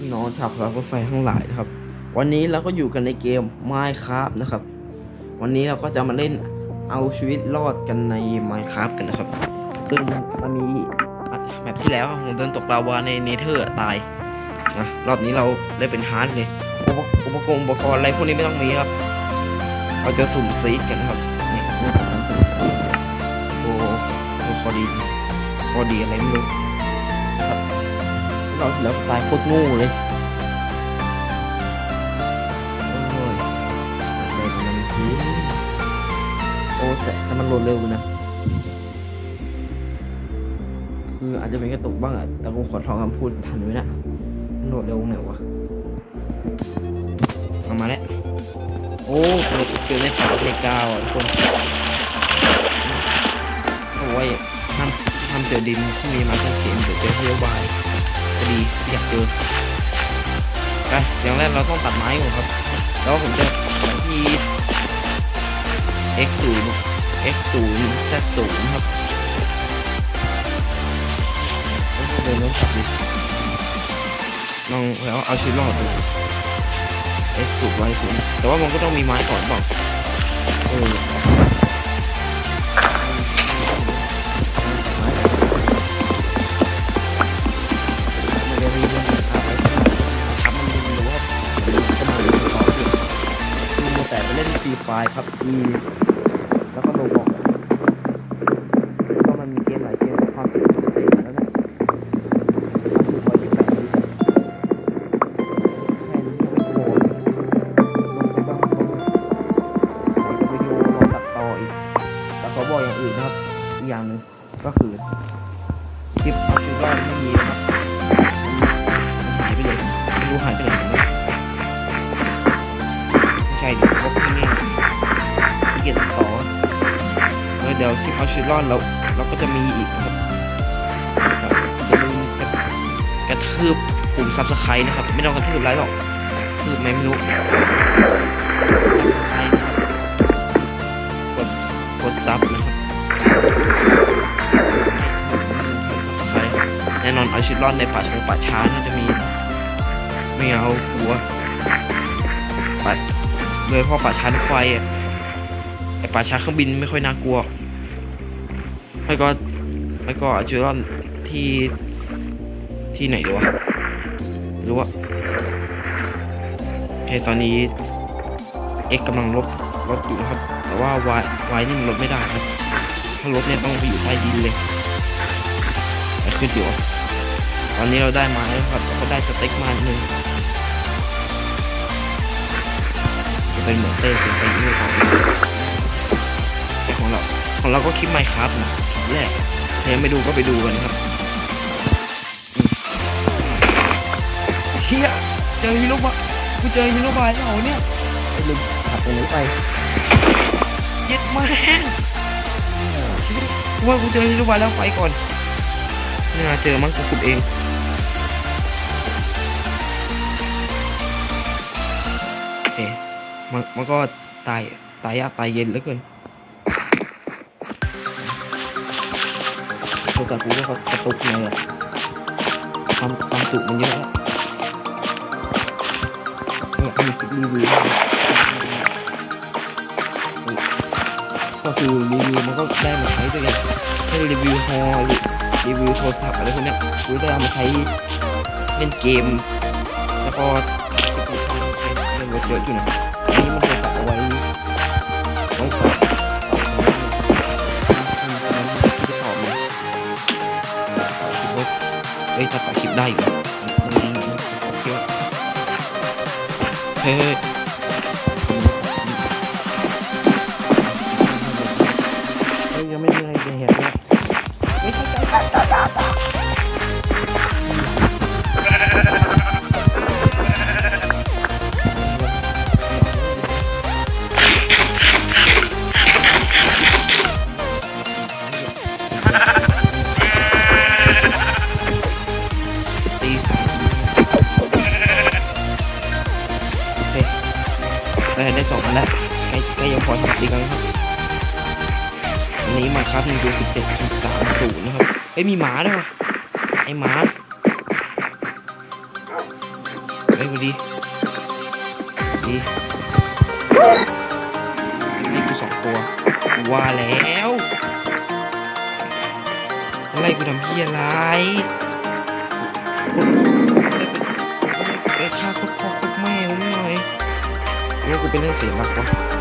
ครับพี่น้องชาวขับรถไฟทั้งหลายนะครับ วันนี้เราก็อยู่กันในเกม Minecraft นะครับ วันนี้เราก็จะมาเล่นเอาชีวิตรอดกันใน Minecraft กันนะครับ ซึ่งมันมีแบบที่แล้วผมโดนตกลาวาในเนเธอร์ตายนะรอบนี้เราเล่นเป็นฮาร์ดเลยอุปกรณ์อุปกรณ์อะไรพวกนี้ไม่ต้องมีครับ เราจะสุ่มซีดกันนะครับนี่โอ้โหพอดีพอดีอะไรไม่รู้ เราแล้วตายโคตรโงูเลยโอ้ยอะไรของมันทีโอ้แต่แต่มันโหลดเร็วนะคืออาจจะเป็นกระตุกบ้างอะแต่ผมขอทองคำพูดทันไว้นะโหลดเร็วไหนวะเอามาแล้วโอ้เกิดเกิดในป่าในกาวอะทุกคนโอ้ยห้ามห้ามเจอดินที่มีมาทั้งเขียนเดี๋ยวเจอพยาบาล จะดีอยากเจอไปอย่างแรกเราต้องตัดไม้ก่อนครับ แล้วผมจะไปที่ x 0 x 0 z 0ครับต้องเดินน้องขับดิลองแล้วเอาชีวิตรอดดูเอ็กซ์สูบไว้ถึงแต่ว่ามันก็ต้องมีไม้ก่อนบอก ค เราก็จะมีอีกครับอย่าลืมกระกระทืบปุ่มซับสไครต์นะครับ ไม่ต้องกระทืบไรหรอกกระทืบไหมไม่รู้ใช่นะครับกดกดซับนะครับแน่นอนเอาชีวิตรอดในป่าช้าป่าช้าน่าจะมีไม่เอากลัวปโดยเฉพาะป่าช้าไฟไอป่าช้าเครื่องบินไม่ค่อยน่ากลัว ไม่ก็ไม่ก็อาชีวิตรอดที่ที่ไหนดีวะรือว่าโอเคตอนนี้เอกกำลังลบรถอยู่นะครับ แต่ว่าวายวายนี่มันลบไม่ได้ครับ ถ้ารถเนี่ยต้องไปอยู่ใต้ดินเลยไปขึ้นอยู่ตอนนี้เราได้มาแล้วครับเราได้สเต็กมาหนึ่งจะเป็นเหมือนเต้เป็นไปเรื่อยของแต่ของเราของเราก็คลิปไมค์ครับนะ แรกถ้ายังไม่ดูก็ไปดูกันนะครับอืมเฮียเจอฮีโร่บายกูเจอฮีโร่บายแล้วเหรอเนี่ยไอ้ลืมขับตรงนี้ไปเย็ดแม่งชีวิตกูว่ากูเจอฮีโร่บายแล้วไปก่อนไม่น่าเจอมั้งกูขุดเองเอ๊ะมันมันก็ตายตายยากตายเย็นเหลือเกิน โทรศัพท์กูก็กระตุกเลยอะความความจุมันเยอะแล้วเนี่ยมีคลิปรีวิวก็คือรีวิวมันก็ได้มาใช้ด้วยกันให้รีวิวฮอลรีวิวโทรศัพท์อะไรพวกเนี้ยคือได้เอามาใช้เล่นเกม แล้วก็เล่นเวอร์เจอร์อยู่นะ อ้ยถ้าตัดคลิปได้อยู่เฮ้ย หนึ่งสิบเจ็ดจุดสามศูนย์นะครับเอ้ยมีหมาด้วยวะไอหมาอ้ยกูดีดีนี่กูสองตัวว่าแล้วอะไรกูทำพี่อะไรไปฆ่าโคตรพ่อโคตรแม่มึงหน่อยเนี่กูเป็นเรื่องเสียหลักวะ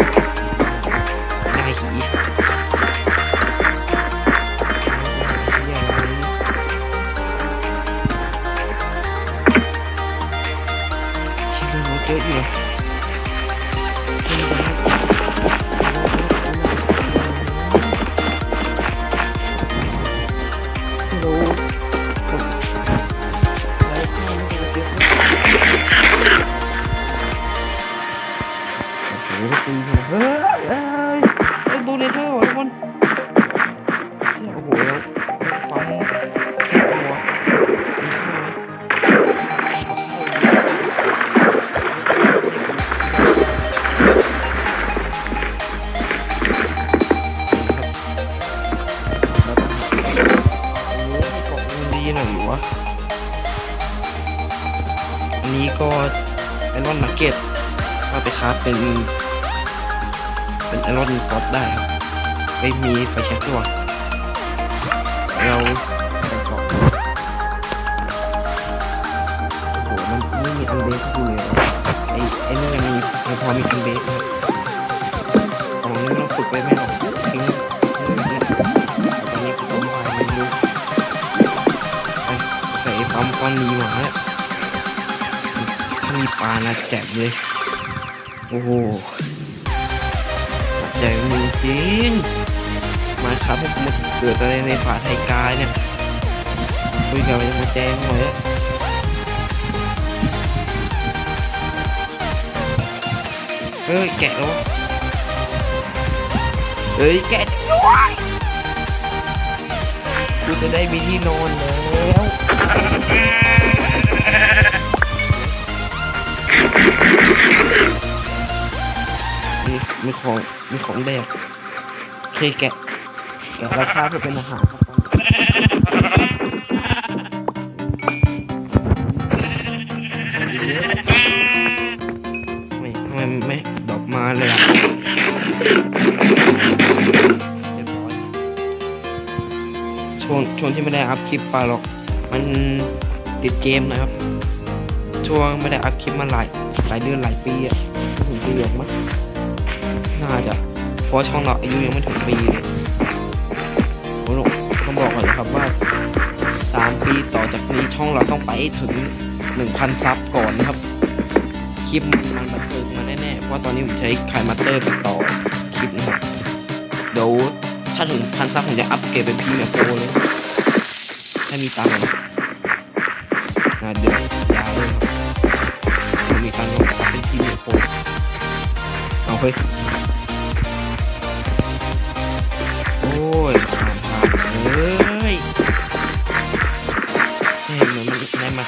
ของดีหน่อยวะ อันนี้ก็ไอรอนมาร์เก็ตเอาไปคราฟเป็น เป็นไอรอนก๊อตได้ครับไม่มีไฟแช็กด้วยเราใส่กล่องโอ้โห มันไม่มีอันเบสกูเลยอะไอไอนี่ยังมีพอมีอันเบสครับกล่องนี้เราฝึกไปไม่หรอก ส่ปั๊มก้อนนี้มาเนี่ยถ้ามีปลานะแจ่มเลย โอ้โหแจ่มจริงมาครับผมมาเกิดอะไรในป่าไทยกายเนี่ยคุยกับมันมาแจ้งหน่อยอะเอ้ยแกะแล้วเอ้ยแกะด้วยกูจะได้มีที่นอนแล้ว มีมีของมีของแดกโอเคแกะแกะราคาเพื่อเป็นอาหารครับไม่ทำไมไม่ดอกมาเลยอะเรียบร้อยช่วงช่วงที่ไม่ได้อัพคลิปไปหรอก มันติดเกมนะครับ ช่วงไม่ได้อัพคลิปมาหลายหลายเดือนหลายปีอะไม่ถึงปีหรอกมั้ง น่าจะ เพราะช่องเราอายุยังไม่ถึงปีเลยผมต้องบอกก่อนนะครับว่าสามปีต่อจากนี้ช่องเราต้องไปถึงหนึ่งพันซับก่อนนะครับ คลิปมันบันเทิงมาแน่ๆ เพราะตอนนี้ผมใช้คายมาเตอร์ติดต่อคลิปนะครับ เดี๋ยวถ้าถึงพันซับผมจะอัปเกรดเป็นพรีเมียร์โปรเลย ถ้ามีตังค์นะเดี๋ยวยาวเลยครับถ้ามีตังค์ก็อัพเป็นพรีเมียร์โปรเอาเฮ้ย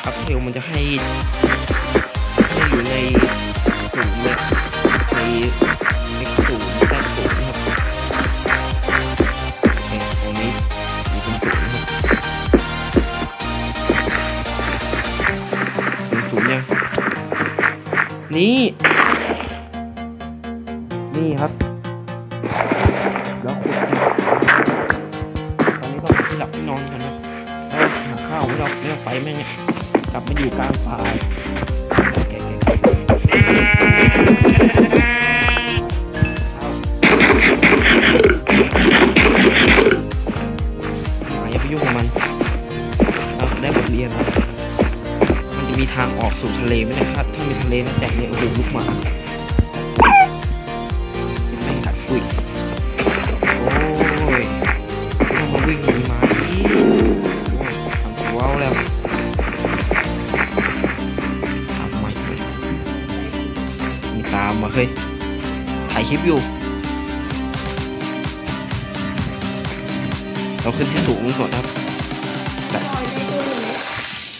มันในมาครับเทลมันจะให้ให้อยู่ในศูงเนี่ยในในศูนย์แทบศูนย์ครับตรงนี้มีเป็นศูงครับเป็นศูงยังนี่นี่ ลิปอยู่ เราขึ้นที่สูงก่อนนะครับแต่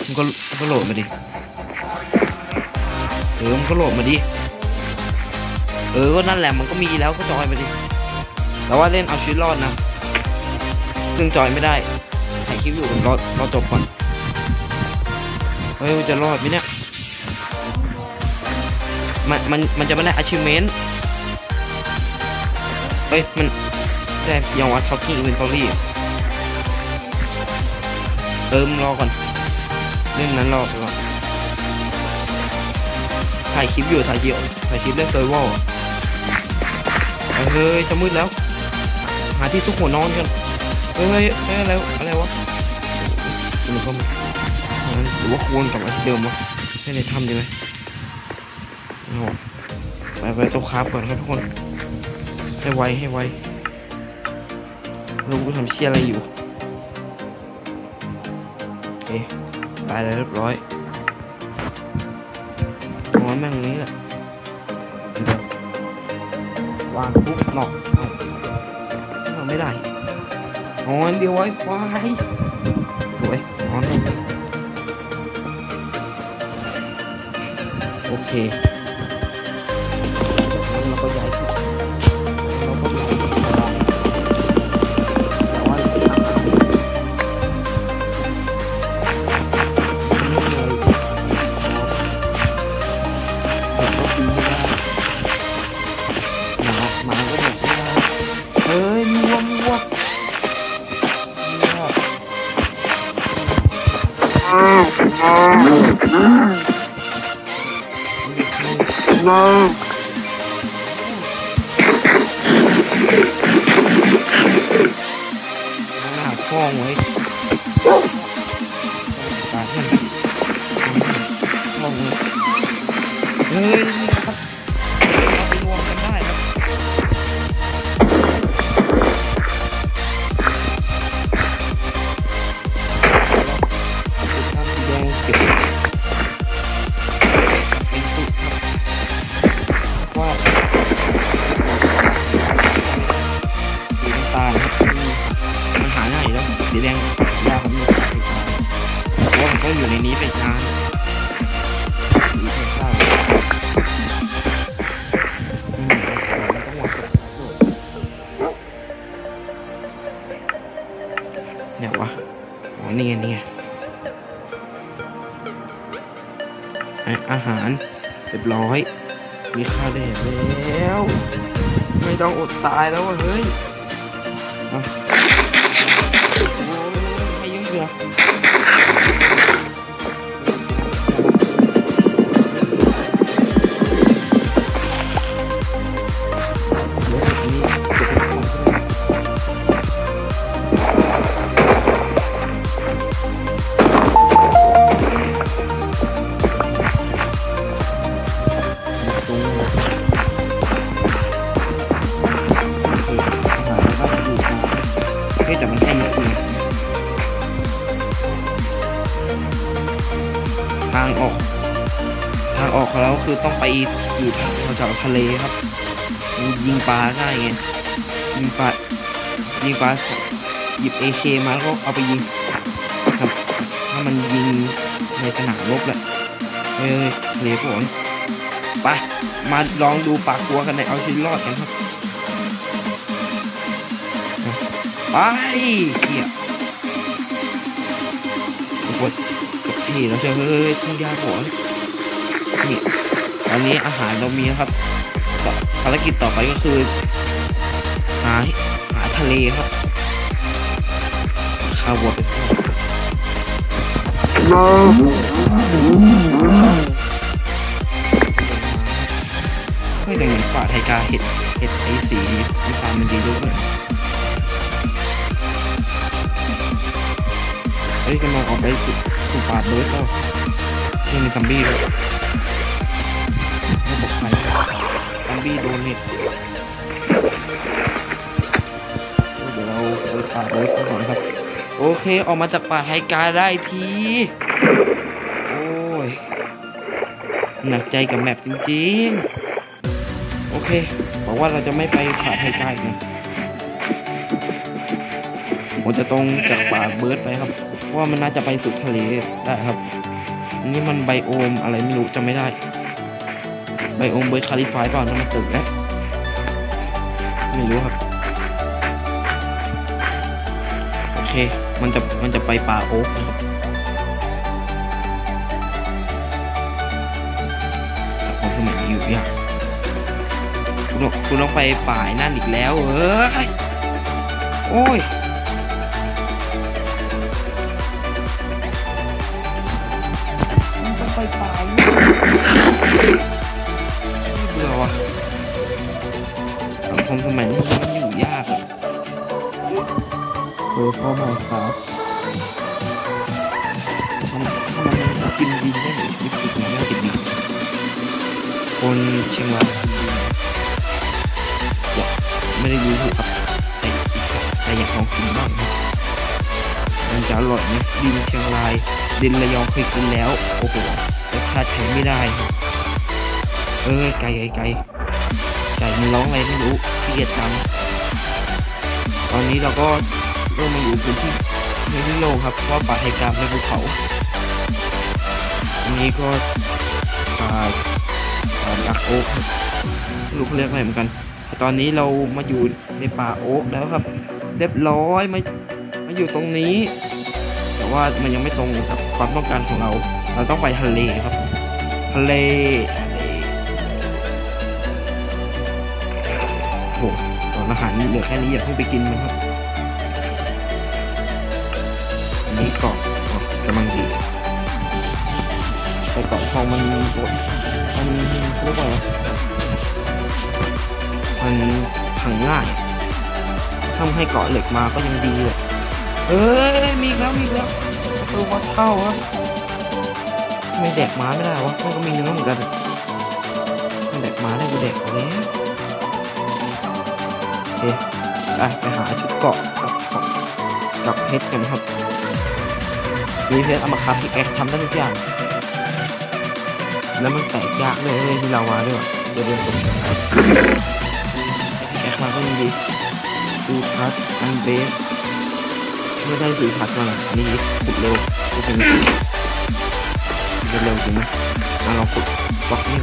มันก็มันก็โหลดมาดิ เออ มันก็โหลดมาดิ เออ ก็นั่นแหละ มันก็มีแล้วก็จอยมาดิ แต่ว่าเล่นเอาชีวิตรอดนะ ซึ่งจอยไม่ได้ถ่ายคลิปอยู่รอรอจบก่อน เฮ้ยมันจะรอดไหมเนี่ย มัน มัน มันจะไม่ได้ achievement เฮ้ย มันได้ยังว่า talking inventory อะเติมรอก่อน เรื่องนั้นรอไปก่อน ถ่ายคลิปอยู่ถ่ายคลิปถ่ายคลิปเล่นเซอร์ไวลเฮ้ยจะมืดแล้ว หาที่ซุกหัวนอนกันเฮ้ยเฮ้ยอะไรอะไรวะมันก็มาหรือว่าควรกลับมาที่เดิมวะให้ในถ้ำดีไหมเอาวะไปไปตัวคราฟก่อนครับทุกคน ให้ไวให้ไวรู้ว่าทำเชี่ยอะไรอยู่โอเคตายแล้วเรียบร้อยตรงนั้นแม่งนี้แหละเดี๋ยววางปุ๊บหนอกเอาเอาไม่ได้นอนเดียวไว้ควายสวยนอนโอเค ห อต้องไปอยู่แถวทะเลครับยิงปลาได้ไงยิงปลายิงปลาหยิบเอเคมาแล้วก็เอาไปยิงครับถ้ามันยิงในสนามรบแหละเฮ้ยทะเลผมไปมาลองดูปลากัวกันในเอาชีวิตรอดกันครับไปเขี่ยกดกดที่แล้วเชียวเฮ้ยทุ่งหญ้าหัวนี่ต อันนี้อาหารเรามีนะครับภารกิจต่อไปก็คือ หาหาทะเลครับข้าววัวไปทอดไม่ได้เหมือนป่าไทยกาเห็ดเห็ดไอสีน้ำตาลมันดีด้วยเฮ้ยกำลังออกไปสู่สู่ป่าเบิร์ดแล้วนี่มีซัมบี้ด้วย ไม่บอกใครซัมบี้โดนเน็ตเดี๋ยวเราไปป่าเบิร์ดกันก่อนครับ โอเคออกมาจากป่าไฮกาได้ทีโอ้ย หนักใจกับแมปจริงๆ โอเค บอกว่าเราจะไม่ไปป่าไฮกาอีกนะผมจะตรงจากป่าเบิร์ดไปครับ เพราะว่ามันน่าจะไปสุดทะเลได้ครับอันนี้มันไบโอมอะไรไม่รู้จำไม่ได้ บโอมเบิร์ดคาลิฟายเปล่านั่นมันตึกแล้วไม่รู้ครับ โอเค มันจะมันจะไปป่าโอ๊กนะครับสมัยนี้อยู่ยากคุณต้องคุณต้องไปป่ายนั่นอีกแล้วเอ้ยโอ้ย คมสมัยนี้มันอยู่ยากอะเออพ่อมาครับถ้ามันถ้ามันกินดินได้หรือวิธีกินน่าจะดีคนเชียงรายไม่ได้รู้ถูกครับแต่แต่อยากลองกินบ้างมันจะอร่อยไหมดินเชียงรายดินระยองเคยกินแล้ว โอ้โหรสชาติใช้ไม่ได้ เออไก่ไก่ไก่ ไก่มันร้องอะไรไม่รู้ขี้เกียจจำตอนนี้เราก็เริ่มมาอยู่พื้นที่ในที่โล่งครับเพราะว่าป่าไฮกรามในภูเขาอันนี้ก็ป่าป่าดักโอ๊กครับไม่รู้เรียกอะไรเหมือนกันแต่ตอนนี้เรามาอยู่ในป่าโอ๊กแล้วครับ เรียบร้อยมามาอยู่ตรงนี้ แต่ว่ามันยังไม่ตรงกับความต้องการของเรา เราต้องไปทะเลครับ ทะเล อาหารเหลือแค่นี้อย่าเพิ่งไปกินมันครับ อันนี้เกาะเกาะกำลังดีแต่เกาะทองมันปวดมันเรียกว่าอะไรมันพังง่ายทำให้เกาะเหล็กมาก็ยังดีเลยเอ้ยมีแล้วมีแล้วเออวัดเท่าครับไม่แดกม้าไม่ได้วะมันก็มีเนื้อเหมือนกันมันแดกม้าได้กูแดกแล้ว เคไปไปหาชุดเกาะกับกับเพชรกันครับมีเพชรเอามาคับพี่แอ๊กทำได้ทุกอย่าง แล้วมันแตกยากเลยมีลาวาด้วยเดี๋ยวเดี๋ยวผมแอ๊กมาก็ยังดีดูพัดอันเบสไม่ได้สีพัดมาหรอกนนี้ขุดเร็วขุดเป็นเร็วจริงนะอะลองขุดบล็อกนี่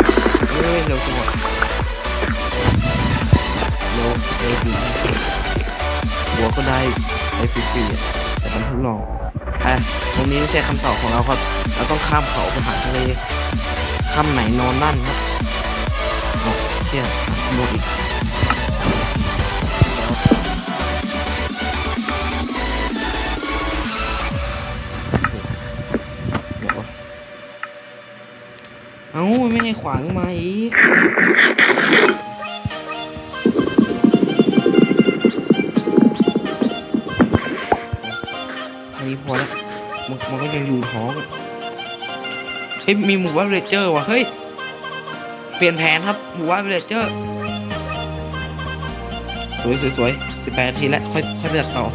เอ้ยเร็วจังวะ เร็วเร็วดีหัวก็ได้ได้ฟรีๆอะแต่มันทดลองอะตรงนี้ไม่ใช่คำตอบของเราครับ เราต้องข้ามเขาไปหาทะเลข้ามไหนนอนนั่นครับโอ้เชี่ยหมดอีกเดี๋ยวเอ้าไม่ให้ขวางมาอีก มันยังอยู่ท้องเฮ้ยมีหมู่บ้านวิลเลจเจอร์ว่ะเฮ้ยเปลี่ยนแผนครับหมู่บ้านวิลเลจเจอร์สวยสวยสวยสิบแปดนาทีแล้ว ค่อยค่อยไปตัดต่อ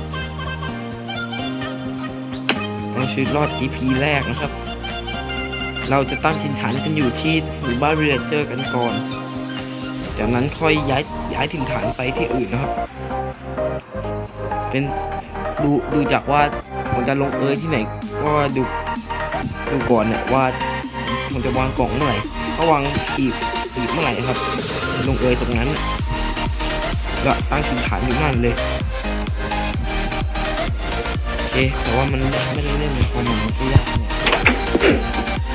เอาชีวิตรอด EP แรกนะครับ เราจะตั้งถิ่นฐานกันอยู่ที่หมู่บ้านวิลเลจเจอร์กันก่อน จากนั้นค่อยย้ายย้ายถิ่นฐานไปที่อื่นนะครับ เป็นดูดูจากว่า ผมจะลงเอยที่ไหนก็ดูดูก่อนเนี่ยว่าผมจะวางกล่องเมื่อไหร่ถ้าวางอีกอีกเมื่อไหร่ครับ ลงเอยตรงนั้นก็ตั้งถิ่นฐานอยู่นั่นเลยโอเคแต่ว่ามันไม่ได้เล่นในความหมายมันก็ยากเนี่ย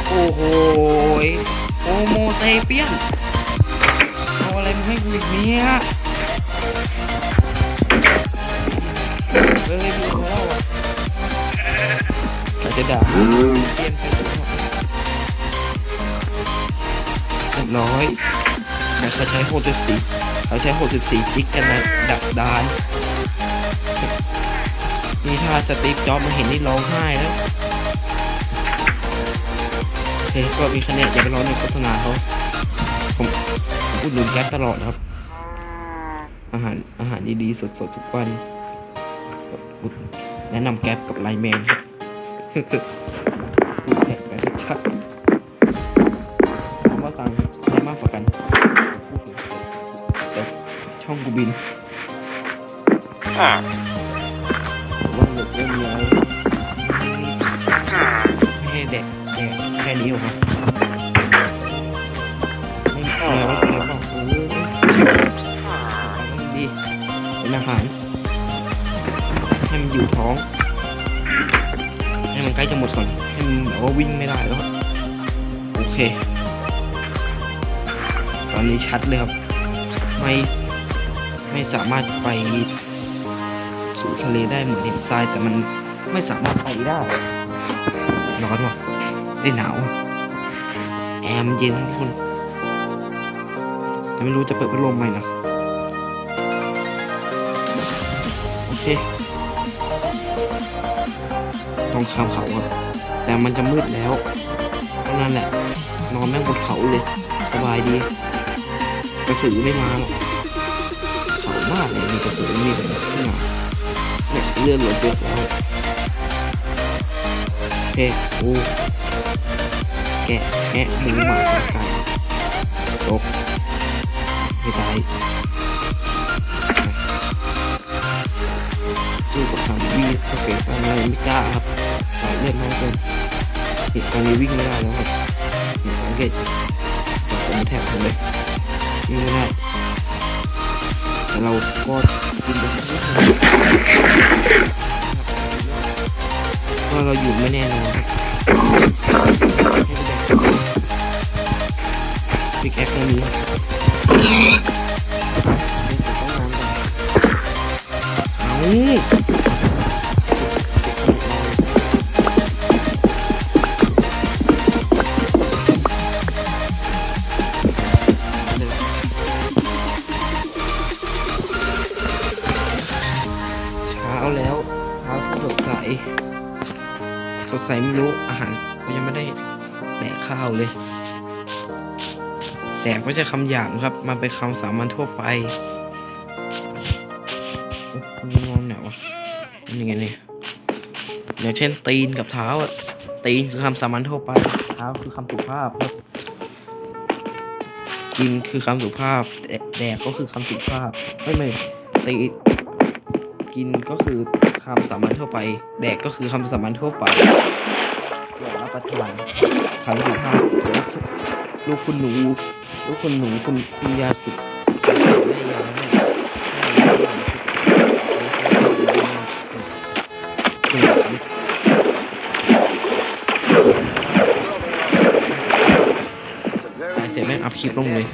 โอ้โหโอโมเซเปียนเอาอะไรมาให้กูอีกเนี่ย ดาเปลี่ยนไปหมดเรียบร้อยแต่เขาใช้64เขาใช้64จิกกันนะดักดานนี่ถ้าสตีฟจ็อบมาเห็นนี่ร้องไห้แล้วโอเคก็มีคะแนนอย่าไปร้องในโฆษณาเขาผมผมอุดหนุนแก๊สตลอดครับ อาหารอาหารดีๆสดๆทุกวันแนะนำแก๊ปกับไลแมนครับ ดแขกแบบชัดคำว่าตังค์ได้มากกว่ากันพูดถึงแต่ช่องกูบินว่าเด็กเล่นอะไรไม่ให้เด็กแดกแค่นี้หรอครับไม่เอาแล้วเดี๋ยวบอกเออดีเป็นอาหารให้มันอยู่ท้อง ให้มันใกล้จะหมดก่อน ให้มันแบบว่าวิ่งไม่ได้แล้ว โอเค ตอนนี้ชัดเลยครับ ไม่ไม่สามารถไปสู่ทะเลได้เหมือนเห็นทรายแต่มันไม่สามารถไปได้ ร้อนว่ะได้หนาวว่ะแอร์มนเย็นทุกคน แต่ไม่รู้จะเปิดพัดลมไหมนะ โอเค ต้องข้ามเขาครับ แต่มันจะมืดแล้วเพราะนั้นแหละ นอนแม่งบนเขาเลย สบายดีกระสือไม่มาหรอกเขามากเลยมีกระสือมีแต่ไม่มาเนี่ยเลื่อนรถเยอะแล้วโอเคโอ้แกะแกะหมูหมาไก่ตกไม่ตายสู้กับสามวีโอเคตอนนี้ไม่กล้าครับ เลือดน้อยเกินติดตอนนี้วิ่งไม่ได้แล้วครับสังเกตผมแทบหมเลยวิ่งไม่ได้แต่เราก็กินไปสักนิดนึงเราะเราอยู่ไม่แน่นอนครับปิกแอคตรงนี้ต้องน้ำก่อนเอา ใส่ไม่รู้อาหารก็ยังไม่ได้แดกข้าวเลยแดกไม่ใช่คำหยาบครับ มันเป็นคำสามัญทั่วไปโอ้มันงงไหนวะมันยังไงเนี่ยอย่างเช่นตีนกับเท้าอะตีนคือคำสามัญทั่วไป เท้าคือคำสุภาพครับ กินคือคำสุภาพ แดกก็คือคำสุภาพไม่ไม่ตีกินก็คือ คำสามัญทั่วไป แดกก็คือคำสามัญทั่วไปอย่างรับประทานคำสุภาพลูกคุณหนู ลูกคุณหนูคุณคุณยาสุดเสร็จแม่งอัพคลิปลงเลย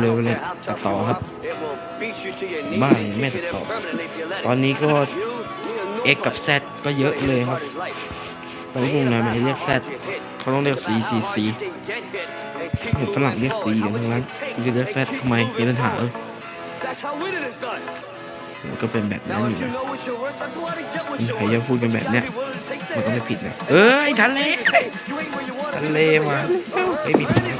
เร็วๆเลยเลยตัดต่อครับบ้าแม่ตัดต่อ ตอนนี้ก็ X กับ Z ก็เยอะเลยครับตอนนี้วงไหนมันเรียก Z เขาต้องเรียก C C C เห็นฝรั่งเรียก C กันทั้งนั้นคุณจะเรียก Z ทำไมมีปัญหาเออมันก็เป็นแบบนั้นอยู่นะใครจะพูดกันแบบเนี้ยมันก็ไม่ผิดนะเอ้ยทะเลทะเลมาไม่ผิดนะ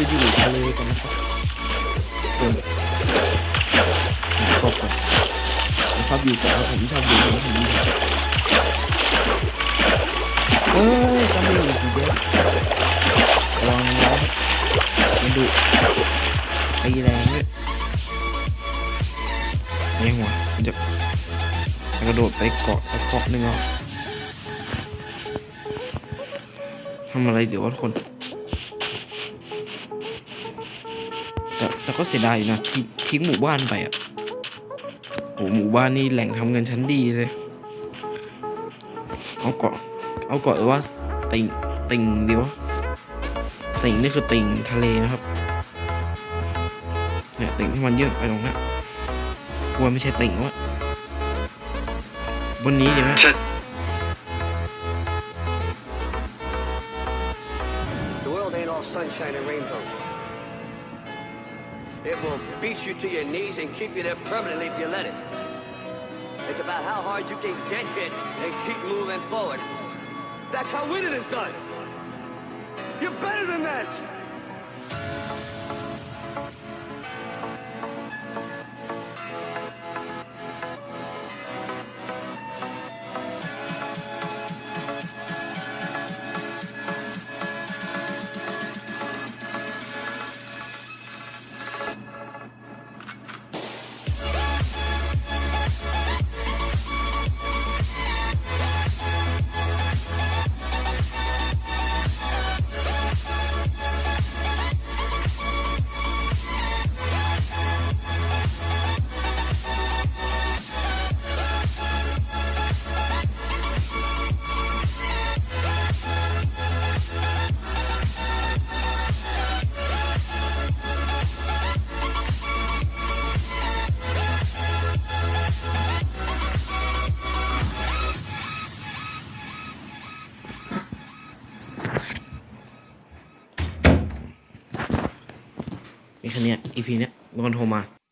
จะอยู่ทะเลกันนะครับคนผมชอบกันผมชอบอยู่กับผมชอบอยู่กับผมเอ้ยจำไม่ได้ทีเดียวระวังนร้อนมันดุตีแรงด้วยยังวะมันจะจะกระโดดไปเกาะตะเกาะหนึ่งอะทำอะไรเดี๋ยววะทุกคน ก็เสียดายนะทิ้งทิ้งหมู่บ้านไปอะโอ้หมู่บ้านนี่แหล่งทำเงินชั้นดีเลย เอาเกาะ เอาเกาะหรือว่าติ่งติ่งดีวะติ่งนี่คือติ่งทะเลนะครับเนี่ยติ่งที่มันเยื่นไปตรงนั้นกลัวไม่ใช่ติ่งวะบนนี้ดีไหม beat you to your knees and keep you there permanently if you let it. It's about how hard you can get hit and keep moving forward. That's how winning is done. You're better than that.